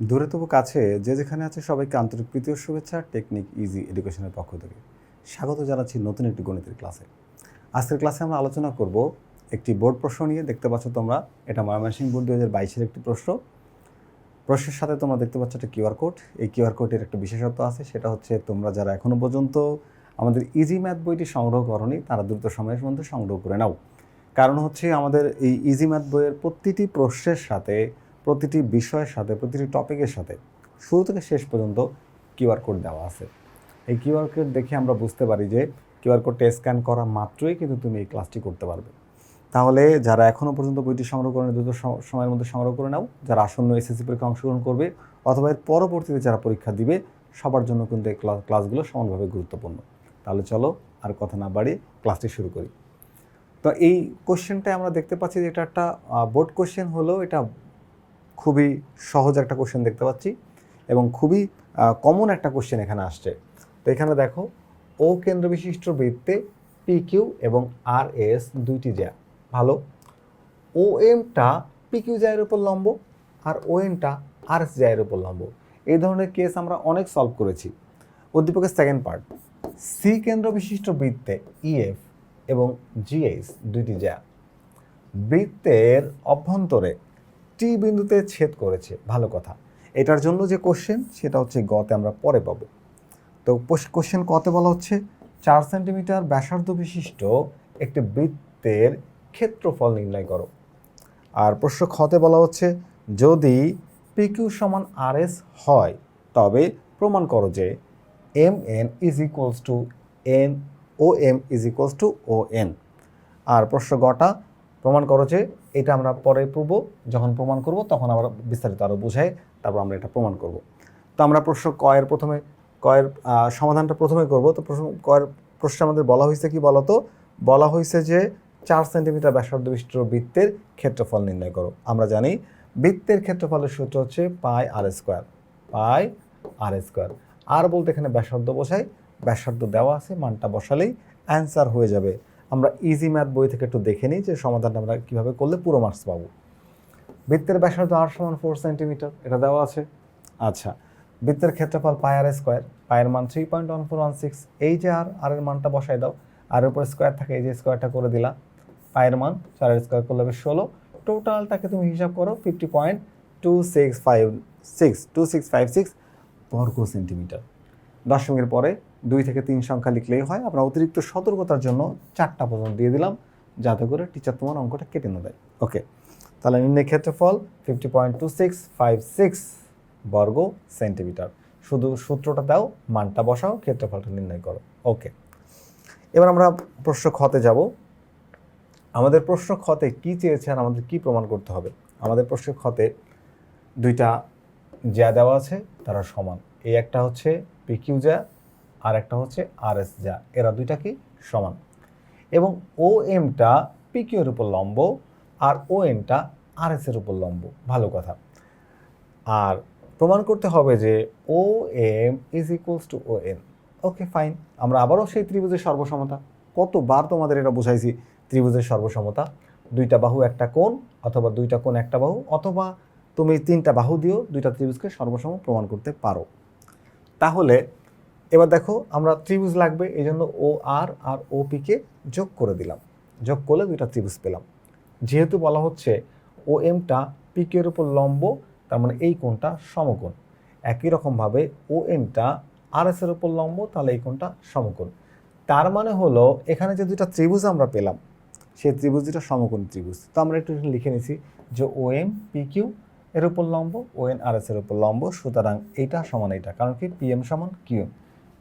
দূরে তবু কাছে, যে যেখানে আছে সবাইকে আন্তরিক প্রীতীয় শুভেচ্ছা, টেকনিক ইজি এডুকেশনের পক্ষ থেকে। স্বাগত জানাচ্ছি নতুন একটি গণিতের ক্লাসে। আজকের ক্লাসে আমরা আলোচনা করব একটি বোর্ড প্রশ্ন নিয়ে, দেখতে পাচ্ছ তোমরা, এটা ময়মনসিংহ বোর্ড দু হাজার বাইশের একটি প্রশ্ন। প্রশ্নের সাথে তোমরা দেখতে পাচ্ছ একটা কিউআর কোড। এই কিউআর কোডের একটা বিশেষত্ব আছে, সেটা হচ্ছে তোমরা যারা এখনও পর্যন্ত আমাদের ইজি ম্যাথ বইটি সংগ্রহ করনি, তারা দ্রুত সময়ের মধ্যে সংগ্রহ করে নাও। কারণ হচ্ছে আমাদের এই ইজি ম্যাথ বইয়ের প্রতিটি প্রশ্নের সাথে প্রতিটি বিষয়ের সাথে, প্রতিটি টপিকের সাথে শুরু থেকে শেষ পর্যন্ত কিউআর কোড দেওয়া আছে। এই কিউআর কোড দেখে আমরা বুঝতে পারি যে কিউআর কোডটা স্ক্যান করা মাত্রই কিন্তু তুমি এই ক্লাসটি করতে পারবে। তাহলে যারা এখনও পর্যন্ত বইটি সংগ্রহ করে দ্রুত সময়ের মধ্যে সংগ্রহ করে নাও। যারা আসন্ন এসএসসি পরীক্ষা অংশগ্রহণ করবে অথবা এর পরবর্তীতে যারা পরীক্ষা দিবে, সবার জন্য কিন্তু এই ক্লাস ক্লাসগুলো সমানভাবে গুরুত্বপূর্ণ। তাহলে চলো আর কথা না বাড়িয়ে ক্লাসটি শুরু করি। তো এই কোশ্চেনটায় আমরা দেখতে পাচ্ছি যে এটা একটা বোর্ড কোশ্চেন হলেও এটা খুবই সহজ একটা কোশ্চেন দেখতে পাচ্ছি এবং খুবই কমন একটা কোশ্চেন এখানে আসছে। তো এখানে দেখো ও কেন্দ্র বিশিষ্ট বৃত্তে পি কিউ এবং আর এস দুইটি জ্যা। ভালো। ও এমটা পি কিউ জায়ের উপর লম্ব আর ও এমটা আর এস জায়ের উপর লম্ব। এই ধরনের কেস আমরা অনেক সলভ করেছি। উদ্দীপকের সেকেন্ড পার্ট সি কেন্দ্র বিশিষ্ট বৃত্তে ইএফ এবং জিএস দুইটি জ্যা। বৃত্তের অভ্যন্তরে টি বিন্দুতে ছেদ করেছে। ভালো কথা। এটার জন্য যে কোশ্চেন সেটা হচ্ছে গতে আমরা পরে পাবো। তো কোশ্চেন কতে বলা হচ্ছে, চার সেন্টিমিটার ব্যাসার্ধ বিশিষ্ট একটি বৃত্তের ক্ষেত্রফল নির্ণয় করো। আর প্রশ্ন খতে বলা হচ্ছে, যদি পিকিউ সমান আর এস হয়, তবে প্রমাণ করো যে M N is equals to N O M is equals to O N আর প্রশ্ন গটা প্রমাণ করো যে এটা আমরা পরে পূর্ব যখন প্রমাণ করব তখন আবার বিস্তারিত আরও বুঝাই তারপর আমরা এটা প্রমাণ করব। তো আমরা প্রশ্ন কয়ের প্রথমে কয়ের সমাধানটা প্রথমে করব। তো প্রশ্ন কয়ের প্রশ্নে আমাদের বলা হয়েছে কি বলতো? বলা হয়েছে যে চার সেন্টিমিটার ব্যাসার্ধ বিশিষ্ট বৃত্তের ক্ষেত্রফল নির্ণয় করো। আমরা জানি বৃত্তের ক্ষেত্রফলের সূত্র হচ্ছে পাই আর স্কোয়ার, পাই আর স্কোয়ার। আর বলতে এখানে ব্যাসার্ধ বসাই, ব্যাসার্ধ দেওয়া আছে, মানটা বসালেই অ্যান্সার হয়ে যাবে। আমরা ইজি ম্যাথ বই থেকে একটু দেখে নিই যে সমাধানটা আমরা কীভাবে করলে পুরো মার্কস পাবো। বৃত্তের ব্যাসার্ধ আর সমান ফোর সেন্টিমিটার এটা দেওয়া আছে। আচ্ছা বৃত্তের ক্ষেত্রফল পাই আর স্কোয়ার পায়ের মান three point one four one six এই যে আর আর এর মানটা বসাই দাও আর উপর স্কোয়ার থাকে, এই যে স্কোয়ারটা করে দিলা পায়ের মান চারের স্কোয়ার করলে ষোলো টোটালটাকে তুমি হিসাব করো fifty point two six five six two six five six বর্গ সেন্টিমিটার দশমিকের পরে দুই থেকে তিন সংখ্যা লিখলেই হয়। আমরা অতিরিক্ত সতর্কতার জন্য চারটা পর্যন্ত দিয়ে দিলাম, যাতে করে টিচার তোমার অঙ্কটা কেটে না দেয়। ওকে তাহলে নির্ণয় ক্ষেত্রফল fifty point two six five six বর্গ সেন্টিমিটার শুধু সূত্রটা দাও, মানটা বসাও, ক্ষেত্রফলটা নির্ণয় করো। ওকে এবার আমরা প্রশ্ন খতে যাব। আমাদের প্রশ্ন খতে কি চেয়েছে আর আমাদের কি প্রমাণ করতে হবে? আমাদের প্রশ্ন খতে দুইটা যা দেওয়া আছে তারা সমান। এই একটা হচ্ছে পিকিউ যা আর একটা হচ্ছে আর এস যা এরা দুইটা কি? সমান। এবং ও এমটা পিকিউর উপর লম্ব, আর ও এমটা আর এস এর উপর লম্ব। ভালো কথা। আর প্রমাণ করতে হবে যে O M is equals to O N okay, fine. আমরা আবারও সেই ত্রিভুজের সর্বসমতা। কতবার তোমাদের এটা বুঝাইছি? ত্রিভুজের সর্বসমতা। দুইটা বাহু, একটা কোণ, অথবা দুইটা কোণ, একটা বাহু, অথবা তুমি তিনটা বাহু দিয়েও দুইটা ত্রিভুজকে সর্বসম প্রমাণ করতে পারো। তাহলে এবার দেখো আমরা ত্রিভুজ লাগবে, এই জন্য ও আর আর ও পিকে যোগ করে দিলাম। যোগ করলে দুইটা ত্রিভুজ পেলাম। যেহেতু বলা হচ্ছে ও এমটা পিকের উপর লম্ব, তার মানে এই কোণটা সমকোণ। একই রকমভাবে ও এমটা আর এস এর উপর লম্ব, তাহলে এই কোণটা সমকোণ। তার মানে হলো এখানে যে দুইটা ত্রিভুজ আমরা পেলাম, সেই ত্রিভুজ দুটা সমকোণ ত্রিভুজ। তো আমরা একটু লিখে নিছি যে ও এম পি কিউ এর উপর লম্ব ও এন আর এস এর উপর লম্ব, সুতরাং এইটা সমান এইটা কারণ কি? পি এম সমান কিউ এম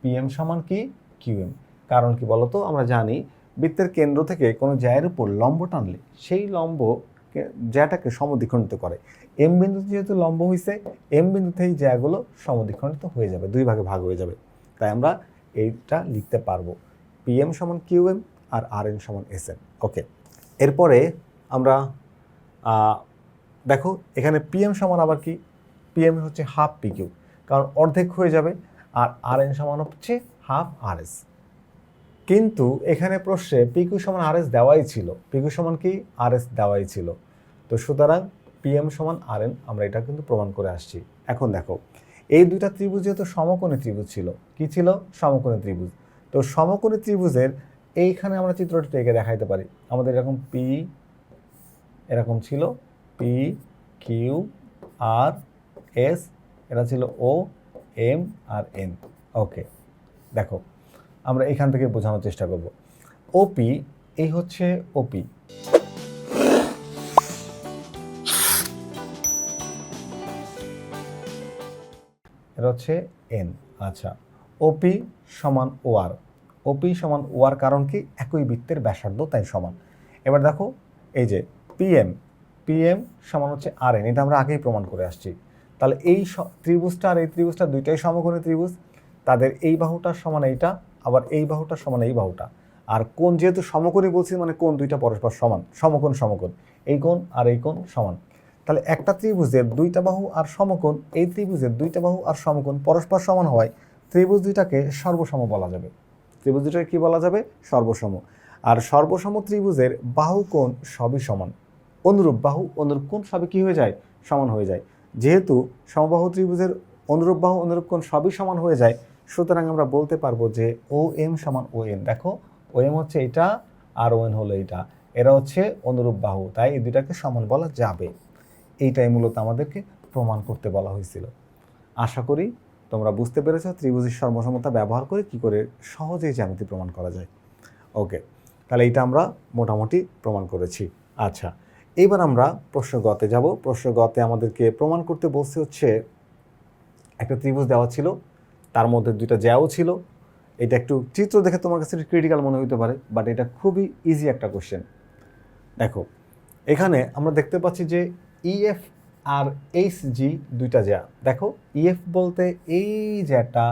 পি এম সমান কি? কিউ এম কারণ কি বলতো? আমরা জানি বৃত্তের কেন্দ্র থেকে কোনো জায়ের উপর লম্ব টানলে সেই লম্ব জ্যাটাকে সমদ্বিখণ্ডিত করে। এম বিন্দুতে যেহেতু লম্ব হয়েছে এম বিন্দুতেই জ্যাগুলো সমদ্বিখণ্ডিত হয়ে যাবে, দুই ভাগে ভাগ হয়ে যাবে। তাই আমরা এইটা লিখতে পারব। পি এম সমান কিউ এম আর আর এন সমান এস এন ওকে এরপরে আমরা দেখো, এখানে পিএম সমান আবার কি? পিএম হচ্ছে হাফ পি কিউ কারণ অর্ধেক হয়ে যাবে আর আর এন সমান হচ্ছে হাফ আর এস কিন্তু এখানে প্রশ্নে পিকিউ সমান আর এস দেওয়াই ছিল। পিকিউ সমান কি? আর এস দেওয়াই ছিল। তো সুতরাং পিএম সমান আর এন আমরা এটা কিন্তু প্রমাণ করে আসছি। এখন দেখো, এই দুইটা ত্রিভুজ যেহেতু সমকোণী ত্রিভুজ ছিল, কি ছিল? সমকোণী ত্রিভুজ। তো সমকোণী ত্রিভুজের এইখানে আমরা চিত্রটি এঁকে দেখাইতে পারি। আমাদের এরকম পি এরকম ছিল পি কিউ আর এস এটা ছিল ও এম আর এন ওকে দেখো, আমরা এখান থেকে বোঝানোর চেষ্টা করব। ওপি এই হচ্ছে ওপি এটা হচ্ছে এন আচ্ছা। ওপি সমান ওয়ার ওপি সমান ওয়ার কারণ কি? একই বৃত্তের ব্যাসার্ধ, তাই সমান। এবার দেখো, এই যে পিএম পিএম সমান হচ্ছে আর এন এটা আমরা আগেই প্রমাণ করে আসছি। তাহলে এই ত্রিভুজটা আর এই ত্রিভুজটা দুইটাই সমকোণী ত্রিভুজ, তাদের এই বাহুটার সমান এইটা, আবার এই বাহুটার সমান এই বাহুটা। আর কোন যেহেতু সমকোণী বলছি মানে কোন দুইটা পরস্পর সমান, সমকোণ সমকোণ। এই কোণ আর এই কোণ সমান। তাহলে একটা ত্রিভুজের দুইটা বাহু আর সমকোণ, এই ত্রিভুজের দুইটা বাহু আর সমকোণ পরস্পর সমান হওয়ায় ত্রিভুজ দুইটাকে সর্বসম বলা যাবে। ত্রিভুজ দুইটাকে কী বলা যাবে? সর্বসম। আর সর্বসম ত্রিভুজের বাহু কোণ সবই সমান। অনুরূপ বাহু অনুরূপ কোণ সবই কী হয়ে যায়? সমান হয়ে যায়। যেহেতু সমবাহু ত্রিভুজের অনুরূপ বাহু অনুরূপ কোণ সবই সমান হয়ে যায়, সুতরাং আমরা বলতে পারব যে ও এম সমান ও এন দেখো ও এম হচ্ছে এটা আর ও এন হলো এটা। এরা হচ্ছে অনুরূপ বাহু, তাই এই দুটাকে সমান বলা যাবে। এইটাই মূলত আমাদেরকে প্রমাণ করতে বলা হয়েছিল। আশা করি তোমরা বুঝতে পেরেছ, ত্রিভুজের সর্বসমতা ব্যবহার করে কি করে সহজেই জ্যামিতি প্রমাণ করা যায়। ওকে, তাহলে এইটা আমরা মোটামুটি প্রমাণ করেছি। আচ্ছা এইবার আমরা প্রশ্ন গতে যাব। প্রশ্ন গতে আমাদেরকে প্রমাণ করতে বলছে হচ্ছে, একটা ত্রিভুজ দেওয়া ছিল, তার মধ্যে দুইটা জ্যাও ছিল। এটা একটু চিত্র দেখে তোমার কাছে ক্রিটিক্যাল মনে হতে পারে বাট এটা খুবই ইজি একটা কোশ্চেন দেখো, এখানে আমরা দেখতে পাচ্ছি যে ইএফ আর এইচ জি দুইটা জ্যা। দেখো ইএফ বলতে এই জ্যাটা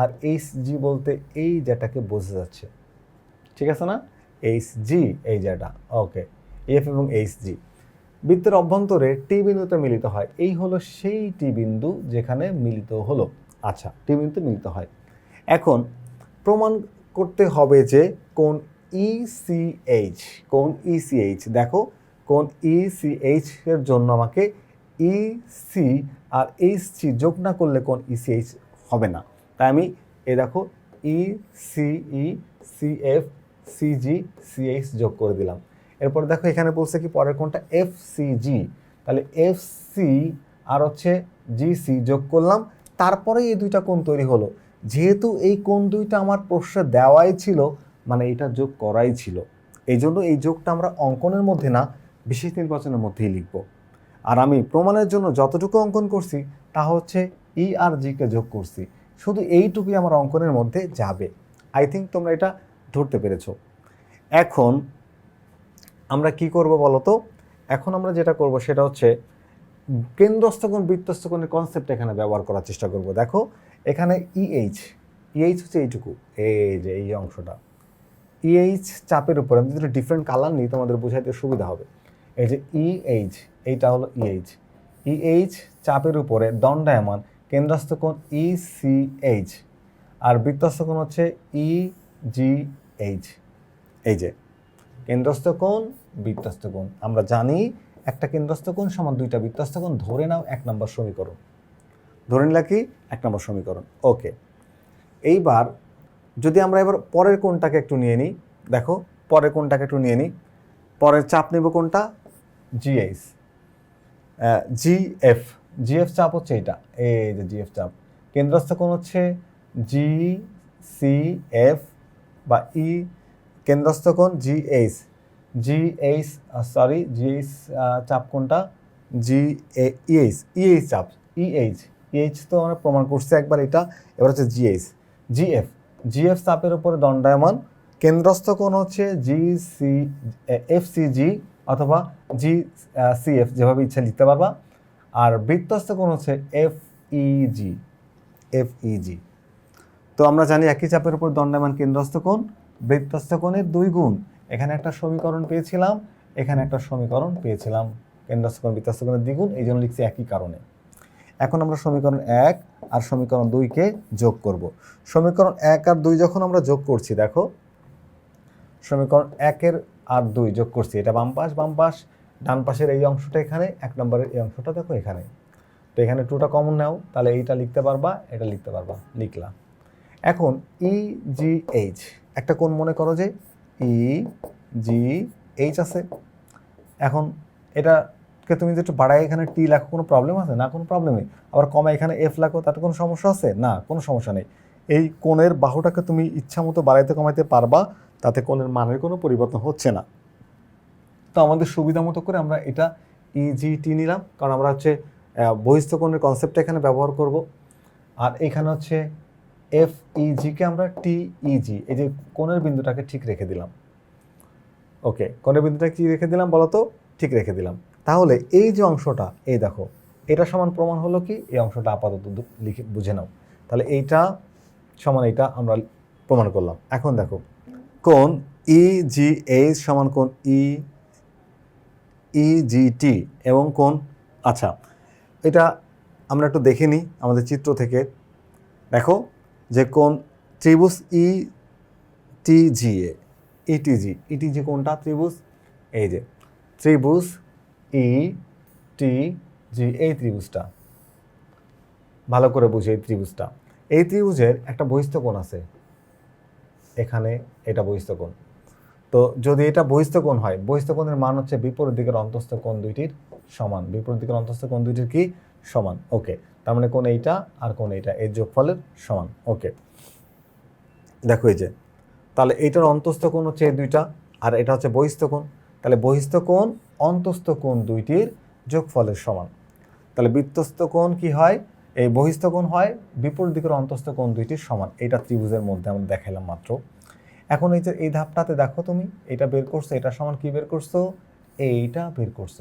আর এইচ জি বলতে এই জ্যাটাকে বোঝা যাচ্ছে। ঠিক আছে না? এইচ জি এই জ্যাটা ওকে ইএফ এবং এইচ জি বৃত্তের অভ্যন্তরে টি বিন্দুতে মিলিত হয়। এই হলো সেই টি বিন্দু যেখানে মিলিত হলো। আচ্ছা টি বিন্দুতে মিলিত হয়। এখন প্রমাণ করতে হবে যে কোন ইসিএইচ কোন ইসিএইচ দেখো, কোন ইসিএইচ এর জন্য আমাকে ইসি আর এইচ সি যোগ না করলে কোন ইসিএইচ হবে না। তাই আমি এ দেখো ই সিই সিএফ সিজি সিএইচ যোগ করে দিলাম। এরপর দেখো এখানে বলছে কি পরের কোনটা এফ সি জি তাহলে এফ সি আর হচ্ছে জিসি যোগ করলাম। তারপরে এই দুইটা কোণ তৈরি হলো। যেহেতু এই কোণ দুইটা আমার প্রশ্নে দেওয়াই ছিল মানে এটা যোগ করাই ছিল। এই জন্য এই যোগটা আমরা অঙ্কনের মধ্যে না, বিশেষ নির্বাচনের মধ্যেই লিখব। আর আমি প্রমাণের জন্য যতটুকু অঙ্কন করছি, তা হচ্ছে ই আর জিকে যোগ করছি। শুধু এইটুকুই আমার অঙ্কনের মধ্যে যাবে। আই থিঙ্ক তোমরা এটা ধরতে পেরেছ। এখন আমরা কি করব বলো তো এখন আমরা যেটা করব সেটা হচ্ছে কেন্দ্রস্থ কোণ বৃত্তস্থ কোণের কনসেপ্ট এখানে ব্যবহার করার চেষ্টা করব। দেখো, এখানে ইএইচ ইএইচ হচ্ছে এইটুকু। এই যে, এই অংশটা। ইএইচ চাপের উপরে, আমি যদি ডিফারেন্ট কালার নিই, তোমাদের বোঝাইতে সুবিধা হবে। এই যে ইএইচ এইটা হলো ইএইচ ইএইচ চাপের উপরে দণ্ডায়মান কেন্দ্রস্থ কোণ ইসিএইচ আর বৃত্তস্থ কোণ হচ্ছে ইজিএইচ এই যে কেন্দ্রস্থ কোণ বৃত্তস্থ কোণ। আমরা জানি একটা কেন্দ্রস্থ কোণ সমান দুইটা বৃত্তস্থ কোণ। ধরে নাও এক নম্বর সমীকরণ। ধরে নিলা কি? এক নম্বর সমীকরণ। ওকে এইবার যদি আমরা এবার পরের কোণটাকে একটু নিয়ে নিই, দেখো, পরের কোণটাকে একটু নিয়ে নিই। পরের চাপ নেব কোনটা জিএইচ জিএফ জিএফ চাপ হচ্ছে এটা এই যে জিএফ চাপ। কেন্দ্রস্থ কোণ হচ্ছে জি সি এফ বা ই কেন্দ্রস্থ কোণ জিএইচ জিএইচ সরি জিএইচ চাপ কোনটা জি ইএইচ ইএইচ চাপ ইএইচ ইএইচ তো আমরা প্রমাণ করছি একবার এটা, এবার হচ্ছে জিএইচ জিএফ জিএফ চাপের উপরে দণ্ডায়মান, কেন্দ্রস্থ কোণ হচ্ছে G C F C G অথবা জি সি এফ যেভাবে ইচ্ছা লিখতে পারবা, আর বৃত্তস্থ কোণ হচ্ছে এফ ই জি এফ ই জি তো আমরা জানি একই চাপের উপর দণ্ডায়মান কেন্দ্রস্থ কোণ বৃত্তস্থ কোণের দুই গুণ। এখানে একটা সমীকরণ পেয়েছিলাম, এখানে একটা সমীকরণ পেয়েছিলাম। কেন্দ্রস্থ কোণ বৃত্তস্থ কোণের দ্বিগুণ এই জন্য লিখছি একই কারণে। এখন আমরা সমীকরণ এক আর সমীকরণ দুইকে যোগ করব। সমীকরণ এক আর দুই যখন আমরা যোগ করছি, দেখো। সমীকরণ একের আর দুই যোগ করছি, এটা বাম পাশ বাম পাশ, ডান পাশের এই অংশটা এখানে, এক নম্বরের এই অংশটা দেখো এখানে। তো এখানে টুটা কমন নাও, তাহলে এইটা লিখতে পারবা, এটা লিখতে পারবা লিখলাম এখন ই জি এইচ একটা কোন মনে করো যে ই, জি, এইচ আছে। এখন এটাকে তুমি যে একটু বাড়াই এখানে টি লেখো, কোনো প্রবলেম আছে? না, কোনো প্রবলেম নেই। আবার কমা এখানে এফ লেখো, তাতে কোনো সমস্যা আছে? না, কোনো সমস্যা নেই। এই কোণের বাহুটাকে তুমি ইচ্ছা মতো বাড়াইতে কমাইতে পারবা, তাতে কোণের মানের কোনো পরিবর্তন হচ্ছে না। তো আমাদের সুবিধা মতো করে আমরা এটা ইজিটি নিলাম। কারণ আমরা হচ্ছে বহিস্থ কোণের কনসেপ্টটা এখানে ব্যবহার করব। আর এখানে হচ্ছে এফ ইজিকে আমরা টি ইজি এই যে কোণের বিন্দুটাকে ঠিক রেখে দিলাম। ওকে কোণের বিন্দুটা কি রেখে দিলাম বলো তো? ঠিক রেখে দিলাম। তাহলে এই যে অংশটা, এই দেখো, এটা সমান প্রমাণ হলো কি? এই অংশটা আপাতত লিখে, বুঝে নাও। তাহলে এইটা সমান এইটা আমরা প্রমাণ করলাম। এখন দেখো, কোণ ই জি এইচ সমান কোণ ই ইজিটি এবং কোন আচ্ছা এটা আমরা একটু দেখে নিই আমাদের চিত্র থেকে। দেখো যে কোন ত্রিভুজ ই টিজিএ ইটিজি ইটিজি কোনটা? ত্রিভুজ এই যে, ত্রিভুজ ই টি জি এই ত্রিভুজটা। ভালো করে বুঝি এই ত্রিভুজটা। এই ত্রিভুজের একটা বহিস্থ কোণ আছে। এখানে এটা বহিস্থ কোণ। তো যদি এটা বহিস্থ কোণ হয়, বহিস্থ কোণের মান হচ্ছে বিপরীত দিকের অন্তস্থ কোণ দুইটির সমান। বিপরীত দিকের অন্তস্থ কোণ দুইটির কি? সমান। ওকে তার মানে কোন এইটা আর কোন এইটা, এর যোগফলের সমান ওকে দেখো এই যে, তাহলে এইটার অন্তস্থ কোণ হচ্ছে এই দুইটা, আর এটা হচ্ছে বহিস্থ কোণ, তাহলে বহিস্থ কোণ, অন্তস্থ কোণ দুইটির যোগফলের সমান। তাহলে বৃত্তস্থ কোণ কি হয়? এই বহিস্থ কোণ হয়, বিপরীত দিকের অন্তস্থ কোণ দুইটির সমান, এটা ত্রিভুজের মধ্যে আমরা দেখাইলাম মাত্র। এখন এই যে, এই ধাপটাতে দেখো তুমি, এটা বের করছ, এটা সমান কি বের করছ? এইটা বের করছ।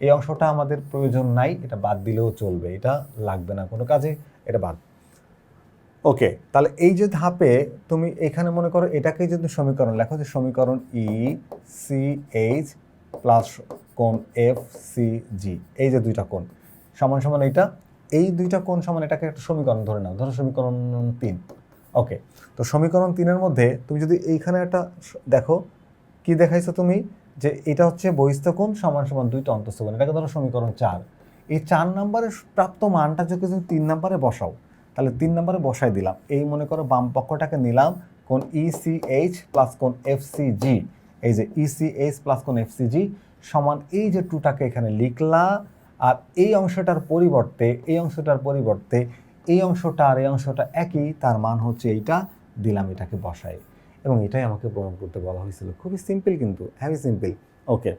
এই অংশটা আমাদের প্রয়োজন নাই, এটা বাদ দিলেও চলবে, এটা লাগবে না কোনো কাজে, এটা বাদ। ওকে, তাহলে এই যে ধাপে তুমি এখানে মনে করো এটাকেই যদি সমীকরণ লেখো, যে সমীকরণ ই সি এইচ প্লাস কোণ এফ সি জি এই যে দুইটা কোণ, সমান সমান এইটা, এই দুইটা কোণ সমান এটাকে একটা সমীকরণ ধরে নাও, ধরো সমীকরণ তিন, ওকে, তো সমীকরণ তিনের মধ্যে তুমি যদি এইখানে একটা দেখো, কি দেখাইছো তুমি? যে এটা হচ্ছে বহিস্থ কোণ সমান সমান দুইটা অন্তস্থ কোণ এটাকে ধরো সমীকরণ চার। এই চার নম্বরের প্রাপ্ত মানটা যদি তুমি তিন নম্বরে বসাও, তাহলে তিন নম্বরে বসাই দিলাম। এই মনে করো বাম পক্ষটাকে নিলাম কোন ইসিএইচ প্লাস কোন এফসিজি এই যে ইসিএইচ প্লাস কোন এফসিজি সমান এই যে টুটাকে এখানে লিখলা, আর এই অংশটার পরিবর্তে, এই অংশটার পরিবর্তে, এই অংশটা আর এই অংশটা একই, তার মান হচ্ছে এইটা। দিলাম এটাকে বসাই। এবং এটাই আমাকে প্রমাণ করতে বলা হয়েছিল। খুবই সিম্পল কিন্তু হ্যাভি সিম্পল ওকে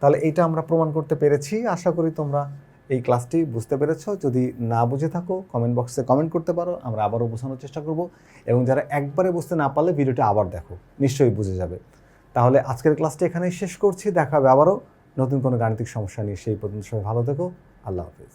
তাহলে এইটা আমরা প্রমাণ করতে পেরেছি। আশা করি তোমরা এই ক্লাসটি বুঝতে পেরেছ। যদি না বুঝে থাকো কমেন্ট বক্সে কমেন্ট করতে পারো। আমরা আবারও বোঝানোর চেষ্টা করব। এবং যারা একবারে বুঝতে না পারলে ভিডিওটা আবার দেখো, নিশ্চয়ই বুঝে যাবে। তাহলে আজকের ক্লাসটি এখানেই শেষ করছি। দেখা হবে আবারও নতুন কোনো গাণিতিক সমস্যা নিয়ে। সেই পর্যন্ত সবাই ভালো থেকো। আল্লাহ হাফিজ।